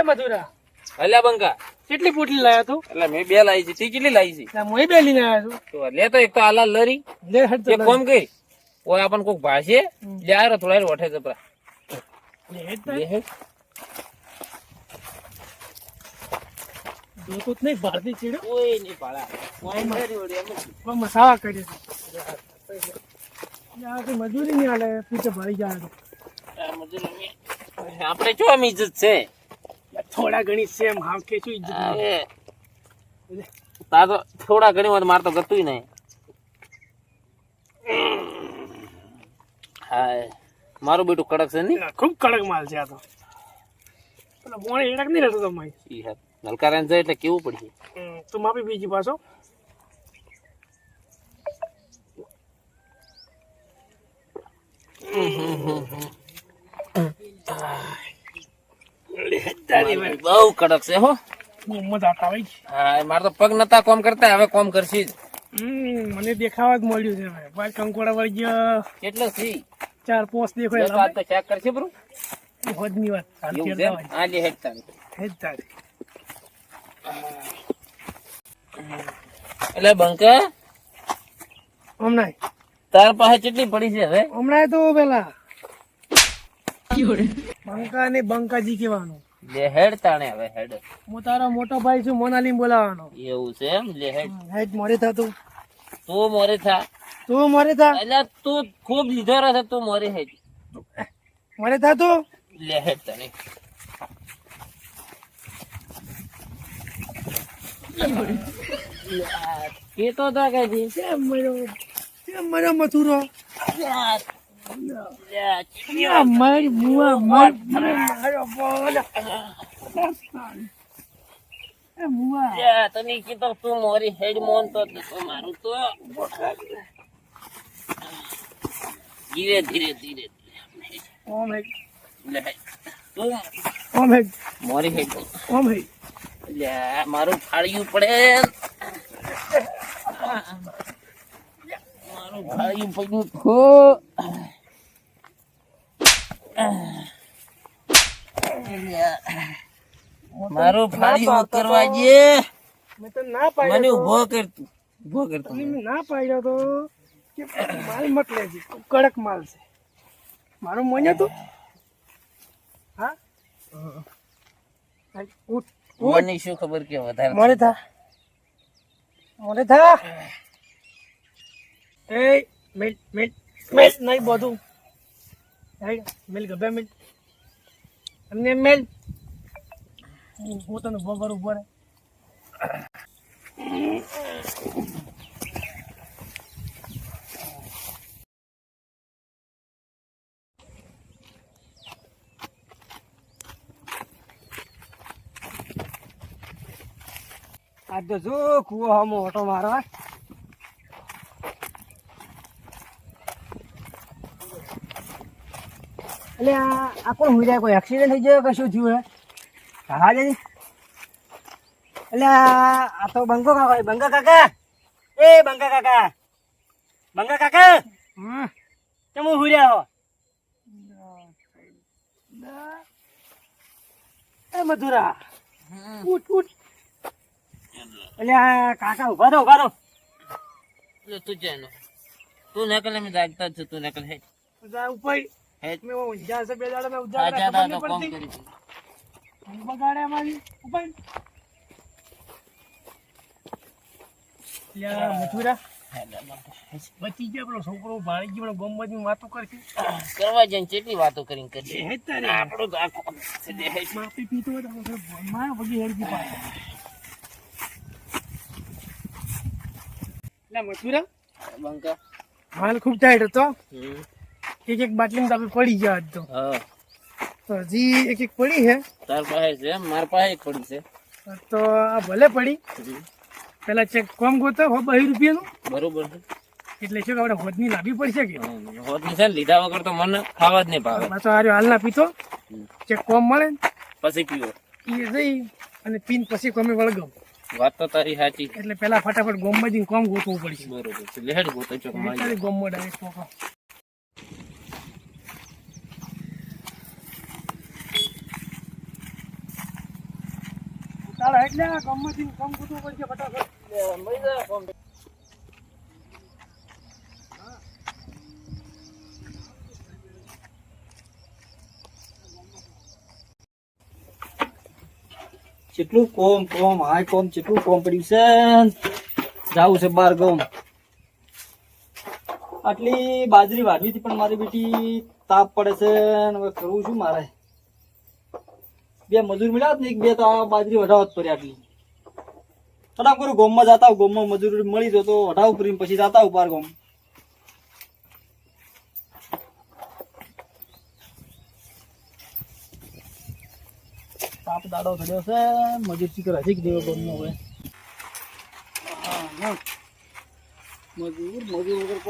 એ મધુરા? અલ્યા બંકા કેટલી પોટલી લાયા તું? એટલે મેં બે લાવી છે. તી કેટલી લાવી છે? હું બે લઈને આવ્યા છું. તો લે તો એક તો આલા લરી લે હટ તો એક કોમ કઈ. ઓય આપણ કોક ભાષે લે આરો થોડા ઓઠે જપરા લે હે જોતું નહીં ભારતી જ. કરી મજૂરી નહીં હાલે પીછે ભરી જાય મજૂરી આપણે ચો આમ ઇજ્જત છે? થોડા ઘણી સેમ હાવ કે શું ઇજ્જત. તાર તો થોડા ઘણી વાર માર તો ગતું નહીં. હાય મારું બેટું કડક છે નહીં ખૂબ કડક માલ છે આ તો. પેલો મોણે એડક નહીં રહેતો તમારી ઈ હા નલકારાને જાય એટલે કેવું પડશે? તું માપી બીજી પાછો. બહુ કડક છે હો. માર તો પગ નતા કોમ કરતા હવે કોમ કરશી જ. મને દેખાવા જ મળ્યું છે ભાઈ. ભાઈ કંકોડા વળી ગયા કેટલો છે? ચાર પોસ્ટ દેખો વાત તો ચેક કરશે બરું. વાત. આ લે હેડ તારી તારે. એટલે બંકા હમણાં તાર પાસે કેટલી પડી છે હવે? હમણાં તો પેલા. બંકા ને બંકાજી કહેવાનું. લેહેડ તાણે હવે હેડ. હું તારો મોટો ભાઈ છું મોનાલી બોલાવાનો એવું છે એમ? લેહેડ હેડ. મોરે થા તું. મોરે થા. તું મોરે થા. એટલે તું ખૂબ લીધો રહે તું મોરે હેડ મોરે થા તું. લેહેડ તાણે. કે તો તા જી કેમ મરો કેમ મરો મથુરો? કેમ મારી બુઆ મર મારો બુઆ તને કીધું તું મોરી હેડ મોન તો મારું તો ધીરે ધીરે ધીરે ઓમ હે લે હેડ. તું ઓમ હે મોરી હેડ ઓમ હે લે મારું ફાળ્યું પડે મારું ફાળ્યું પડ્યું ખો મારું ફાળ્યું કરવા જે મેં તો ના મને ઊભો કરતું ઊભો કર તો. ના પાડ્યો તો. કે માલ મત લેજે કડક માલ છે. મારો મોન્યો તું હા? મને શું ખબર કે વધારે મોરે થા. મોરે થા. એ મિલ મિલ મિલ નહીં બધું. મિલ ગભે મિલ. અમને મિલ. હું હું તને ઊભો રહે. આ તો જો કુવો હમો ઓટો મારવા એટલે આ કોણ હું જાય કોઈ એક્સિડન્ટ થઈ ગયો કે શું થયું હે? હા જઈ એટલે આ તો બંગો કાકા બંગા કાકા? એ બંગા કાકા. બંગા કાકા? કેમ હુઈ રહ્યા હો? એ મધુરા. ઉઠ ઉઠ. એટલે કાકા ઊભા રહો ઊભા રહો. તું જેનો તું નકલ મેં જાગતા છું તું નકલ. હે. જા ઉપર. હે. મેં ઊંઝા સે બે દાડા મેં આ ઊંઝા જા ખબર તો નહીં કોમ પડતી. કરી બગાડે અમારી ઉપર લ્યા મથુરા બચી ગયો પેલો છોકરો ગયો બધી વાતો કરશે. કરવા જઈને કેટલી વાતો કરીને કરી? આપણો તો આખો છે માફી પીતો હોય તો માં પાડે લે મથુરા બંકા. હાલ ખૂબ ટાઈટ હતો. એક એક બાટલી તમે પડી ગયા આજ તો. હા. તો હજી એક એક પડી છે. તાર પાસે છે માર પાસે એક પડી છે. તો આ ભલે પડી. પેલા ચેક કોમ ગોતો હો બહી રૂપિયાનું? બરોબર છે. એટલે શું કે આપણે હોદની લાવી પડશે કે. હોદની છે ને લીધા વગર તો મને ખાવા જ નહીં ભાવે. તો હાર્યો હાલ ના પીતો. ચેક કોમ મળે પછી પીવો. એ જઈ અને પીન પછી કોમે વળગમ વાત તો તારી સાચી. એટલે પેલા ફટાફટ ગોમ બાજી કોમ ગોતવું પડશે. બરોબર છે લેડ ગોતો ચોક ગોમ ડાયરેક્ટ ગમમાંથી કામ, કોમ, હાય કોમ, કેટલું કોમ પડ્યું છે? જાવું છે બાર ગામ. આટલી બાજરી વાઢવી હતી પણ મારી બેટી તાપ પડે છે હવે કરવું છું મારે? બે મજૂર મળ્યા ને એક બે તો બાજરી વઢાવત પડ્યા આટલી. ફટાફ કરું ગોમમાં જતા ગોમમાં મજૂર મળી જાય તો કરી પછી જતા બાર ગામ. તાપ દાડો થયો છે, મજૂર ચીકર દેવો ગમનો હવે. મજૂર મજૂર વગર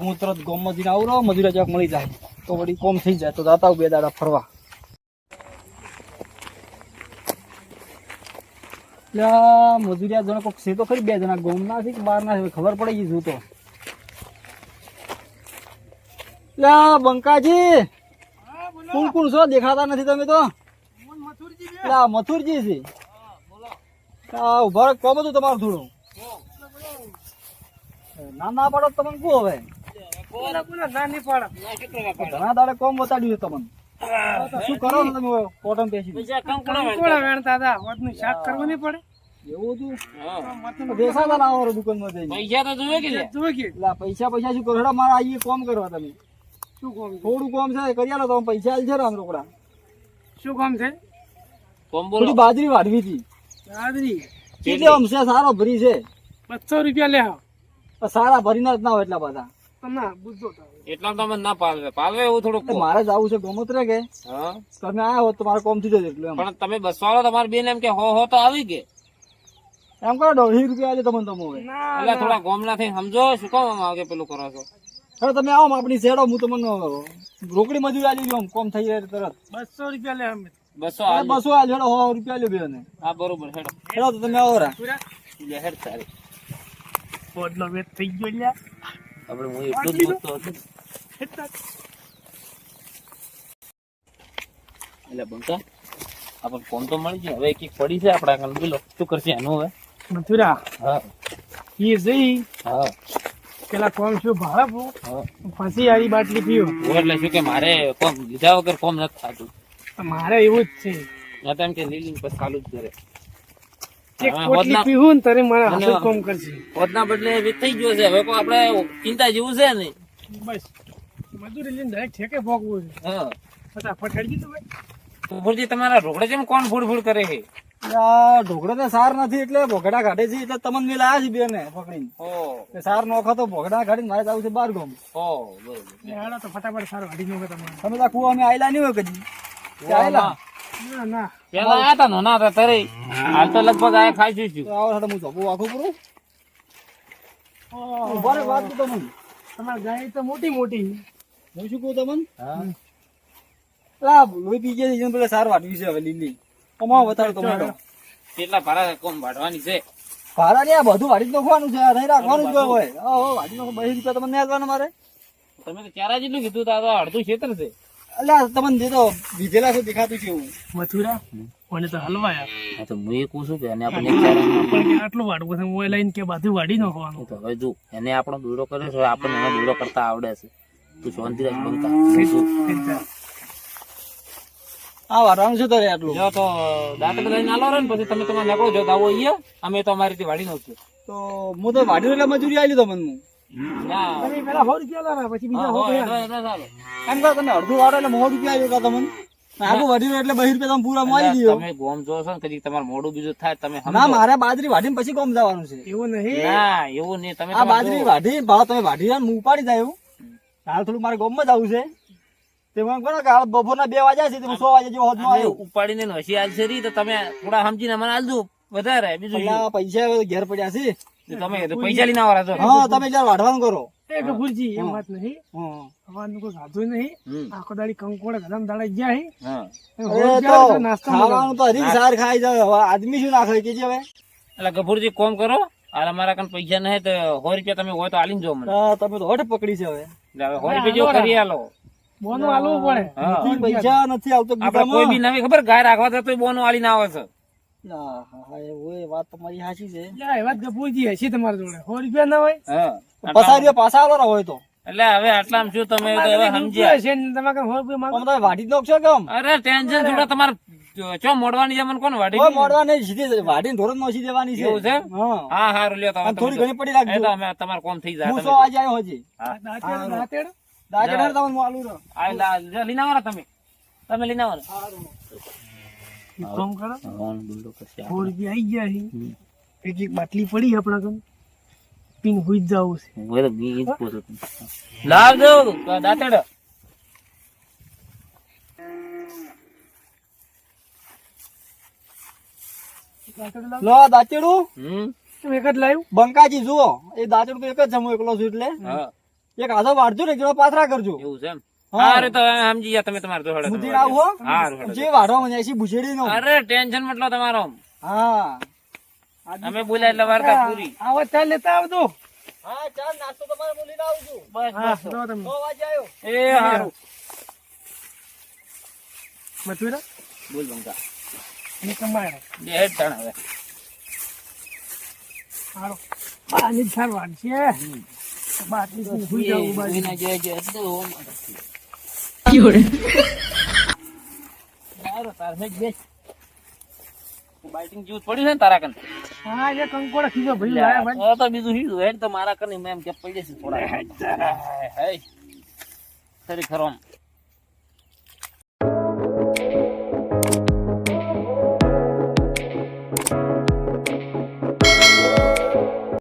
હું તરત ગોમમાં જઈને આવું મજૂર મળી જાય. તો વળી કોમ થઈ જાય તો જાતા બે દાડા ફરવા. મજૂરિયા જણા કોક છે તો ખરી બે જણા ગોમના છે કે બહારના છે? ખબર પડી ગઈ તો. એટલે બંકાજી કોણ કોણ છો? દેખાતા નથી તમે તો? એટલે મથુરજી છે. આ ઊભા કોમ હતું તમારું થોડું. ના ના પડો તમને શું હવે? ઘણા દાડે કોમ બતાડ્યું છે તમને. શું કરો છો તમે કોટમ પેસી પૈસા કમ હતું શું કરો મારા મારે આવીએ કોમ કરવા તમે. થોડું કોમ છે કરી આલો તમે પૈસા આલ છે રામ રોકડા. કોમ બોલો. બાજરી વાઢવી હતી. કેટલી આમ છે? સારો ભરી છે. બસો રૂપિયા લે સારા ભરીના જ ના હોય એટલા બધા. ના એટલા તમે ના પાલવે. પાલવે એવું કહો. મારે જવું છે ગોમત્રે કે? તમે આયા હોત તો કોમ થઈ જશે એટલે પણ તમે બસો વાળો તમારી બેન એમ કે હો હો તો આવી કે એમ કરો દોઢી રૂપિયા તમને તમે એટલે થોડા ગોમ ના સમજો શું કામ આમ પેલું કરો છો? હવે તમે આવો આપણી શેડો હું તમને રોકડી મજૂરી આજે દઉં કોમ થઈ જાય તરત. બસો રૂપિયા લે અમે. બસો બસો આલ હેડો સો રૂપિયા આલ્યો બેને. હા બરોબર હેડો. હેડો તો તમે આવો રા. લે હેડ તારી પોડલો વેત થઈ ગયો લ્યા. આપણે હું એટલું જ ગોતતો હતો. એટલે બંકા આપણે ફોન તો મળી ગયો. હવે એક એક પડી છે આપણા આગળ. બોલો શું કરશે એનું હવે? મથુરા? હા. એ જઈ. હા. પેલા કોમ શું ભાડો હા. ફસી આવી બાટલી પીઓ. એટલે શું કે મારે કોમ લીધા વગર કોમ નથી થતું. મારે એવું જ છે. મેં તેમ કે લીલી ને પછી ચાલુ જ કરે એક હવે પોટલી હોદના- પીવું ને તારે મારા હાથે કોમ કરશે. હોદના બદલે વેચ થઈ ગયો છે. હવે કોઈ આપણે ચિંતા જેવું છે નહીં. બસ. મજૂરી લઈને ડાયરેક્ટ ઠેકે ભોગવું છે. હા. ફટાફટ હેડી દીધું ભાઈ. ઉપરથી તમારા રોકડે જેમ કોણ ફૂડ ફૂડ કરે છે? આ તો સાર નથી એટલે ભોગડા કાઢે છે એટલે તમને મેં લાયા છે બેને પકડીને. સાર નોખો તો ભોગડા કાઢીને મારે જવું છે બાર ગામ. ઓ બરોબર. ને હેડો તો ફટાફટ સાર કાઢી નો તમે કુવા અમે આયેલા નહીં હોય કદી. આયલા? ના ના પેલા આયા હતા નાના હતા તારે હાલ તો લગભગ આયા ખાઈ છું આવો સાથે હું જોબો આખું પૂરું ઊભા રહો, વાત તો તમને. તમારી ગાય તો મોટી મોટી હું શું કહું તમને? હા. આ લોહી પી ગયા છે પેલા સાર વાટવી છે હવે લીલી. અમારો વધારો તો મેડો કેટલા ભાડા કોમ વાટવાની છે? ભાડા ને આ બધું વાડી જ નાખવાનું છે. નહીં રાખવાનું જ હોય. વાડી નાખો. બહી રૂપિયા તમને આપવાના મારે. તમે તો ચારા જેટલું કીધું તો આ તો અડધું ક્ષેત્ર છે. એટલે તમને તો વિધેલા છે દેખાતું છે એવું? મથુરા? મને તો હલવાયા હા તો હું એ કહું છું કે એને આપણે કે આટલું વાડવું છે મોબાઈલ લઈને કે બધું વાડી નાખવાનું તો હવે જો એને આપણો દોડો કર્યો છે આપણને એનો દોડો કરતા આવડે છે. તું શાંતિ રાખ બંકા આ વાટવાનું છે તો આટલું? જો તો દાંતડ લઈને આલો રે ને પછી તમે તમારે નીકળો જો આવો અહીંયા અમે તો અમારી રીતે વાડી નાખ્યું તો હું તો વાડી એટલે મજૂરી આવી તમને તમે પેલા સો રૂપિયા લાવ્યા પછી બીજા સો હો, રૂપિયા એટલે- એટલે ચાલે. એમ કહો તમે અડધું વાળો એટલે સો રૂપિયા આવ્યો તમને આગું વાડી એટલે બહી રૂપિયા તમે પૂરા મારી દીધો. તમે ગોમ જો ને કદી તમારે મોડું બીજું થાય તમે ના મારે બાજરી વાઢીને પછી કોમ જવાનું છે. એવું નહીં. ના એવું નહીં તમે આ બાજરી વાઢી ભાવ તમે વાઢી હું ઉપાડી જાય એવું હાલ થોડું મારે ગોમમાં જ આવું છે. તે મને કહો કે હાલ બપોરના બે વાગ્યા છે તે સો વાગ્યા જેવો હોદમાં આવ્યો. ઉપાડીને ને હસી આલશે તો તમે થોડા સમજીને મને આલજો વધારે બીજું પૈસા ઘેર પડ્યા છે. તમે પૈસા લઈને આવવાના છો. હા તમે જયારે વાઢવાનું કરો. એ ગફુરજી એમ વાત નહીં. હવાનું કોઈ ખાધું નહીં. આખો દાડી કંકોડે ગરમ દાડા ગયા હે. હા. સો અરે રૂપિયા તો નાસ્તો ખાવાનું તો હરીક સાર ખાઈ જાય. હવે આદમી શું નાખે કે હવે? એટલે ગભુરજી કોમ કરો. હાલ અમારા કન પૈસા નહીં તો સો રૂપિયા તમે હોય તો આલીને જો મને. તમે તો હોઠ પકડી છે હવે. સો રૂપિયા જેવું કરી આલો. બોનું આલવું પડે. પૈસા નથી આવતો આપડે કોઈ બી નવી ખબર ગાય રાખવા તો બોનો આલી ના આવે છે. હા, હા, હા, એ વાત તમારી સાચી છે. લે, એવા ગપુજી હશે તમારા જોડે. સો રૂપિયા ના હોય? હા. પસારીઓ પાછા આવેલા હોય તો. એટલે હવે આટલામાં શું તમે તો હવે તમારે સમજ્યા. હશે ને તમારે સો રૂપિયા માંગો? તમે વાઢી જ નાખશો કેમ અરે ટેન્શન થોડા તમારે ચો મોડવાની જમન કોણ વાડી કોઈ મોડવા નહીં સીધી વાઢીને ધોરણ નોસી દેવાની છે. એવું છે? હા. હા હારું લ્યો તો થોડી તમે ઘણી પડી એ રાખજો તો અમે તમારે કોમ થઈ જાય હું તમે સો આજે આવ્યો હજી. દાંતેડો દાંતેડો? આલુ રહ્યો. આ લઈને તમે. તમે લઈને કામ કરો. સો રૂપિયા આવી ગયા છે એક એક બાટલી પડી આપણા કમ પીને હુઈ જાવ છે. હું તો બી જ પૂછું છું. લાવજો દાંતેડો દાંતેડો લો દાચેડું હમ. એક જ લાવ્યું? બંકાજી જુઓ. એ દાચેડું તો એક જ જમો એકલો છું એટલે. એક આધો વાળજો ને એક જોડો પાથરા કરજો. એવું છે એમ? હા. હારું તો સમજી ગયા તમે તમારે જોડે બુદ્ધિ આવો. જે વારો મને એસી બુજેડી નો અરે ટેન્શન મતલબ તમારો. હા. અમે બોલ્યા એટલે વાર્તા પૂરી. આવો ચાલ લેતા આવજો. હા ચાલ નાસ્તો તમારે બોલીને આવજો. બસ હા બસ. જો તમે. સો વાગે આવ્યો એ હારું. મથુરા? બોલ બંકા અને કમાય બે હેડ તણ હવે. હારો બાની જ છે. બાટલી હુઈ જવું બાજુ. કોઈના જે જે હતું ઓમ સારું, તાર હેડ બેસ. બાઇટિંગ જીવ પડ્યું છે ને તારા કન? હા એ કંકોડા ખીજો ભાઈ લાયા ભાઈ. તો તો બીજું હી હેડ તો મારા કને મેમ કે પડી જશે થોડા હે હે. ખરી આમ.